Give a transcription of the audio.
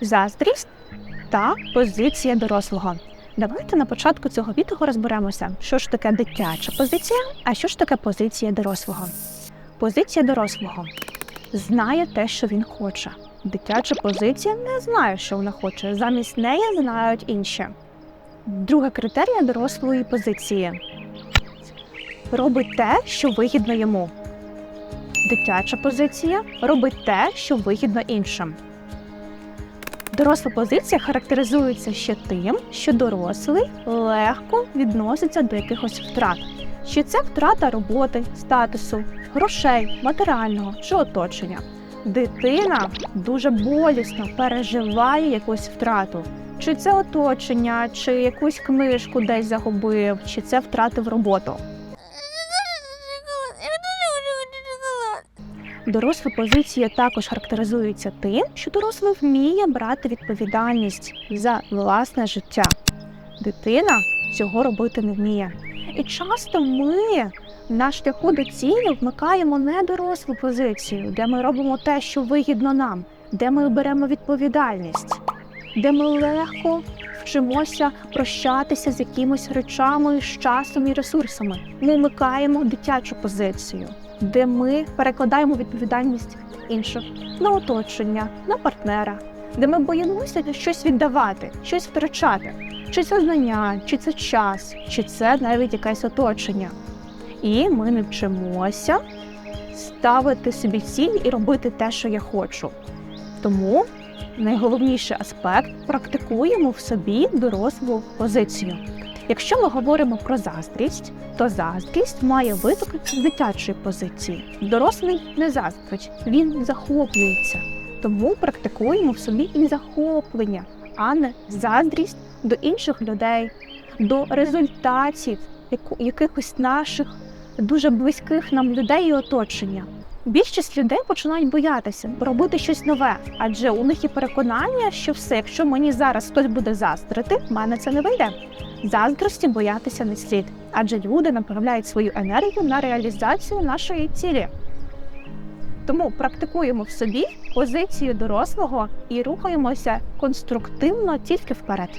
заздрість та позиція дорослого. Давайте на початку цього відео розберемося, що ж таке дитяча позиція, а що ж таке позиція дорослого. Позиція дорослого знає те, що він хоче. Дитяча позиція не знає, що вона хоче. Замість неї знають інші. Друга критерія дорослої позиції робить те, що вигідно йому. Дитяча позиція робить те, що вигідно іншим. Доросла позиція характеризується ще тим, що дорослий легко відноситься до якихось втрат. Чи це втрата роботи, статусу, грошей, матеріального чи оточення. Дитина дуже болісно переживає якусь втрату. Чи це оточення, чи якусь книжку десь загубив, чи це втратив роботу. Доросла позиція також характеризується тим, що дорослий вміє брати відповідальність за власне життя. Дитина цього робити не вміє. І часто ми на шляху до цілі вмикаємо не дорослу позицію, де ми робимо те, що вигідно нам, де ми беремо відповідальність, де ми легко вчимося прощатися з якимись речами, з часом і ресурсами. Ми вмикаємо дитячу позицію, де ми перекладаємо відповідальність інших на оточення, на партнера, де ми боїмося щось віддавати, щось втрачати. Чи це знання, чи це час, чи це навіть якесь оточення. І ми не вчимося ставити собі ціль і робити те, що я хочу. Тому найголовніший аспект практикуємо в собі дорослу позицію. Якщо ми говоримо про заздрість, то заздрість має виток з дитячої позиції. Дорослий не заздрить, він захоплюється. Тому практикуємо в собі і захоплення, а не заздрість до інших людей, до результатів якихось наших дуже близьких нам людей і оточення. Більшість людей починають боятися робити щось нове, адже у них є переконання, що все, якщо мені зараз хтось буде заздрити, в мене це не вийде. Заздрості боятися не слід, адже люди направляють свою енергію на реалізацію нашої цілі. Тому практикуємо в собі позицію дорослого і рухаємося конструктивно тільки вперед.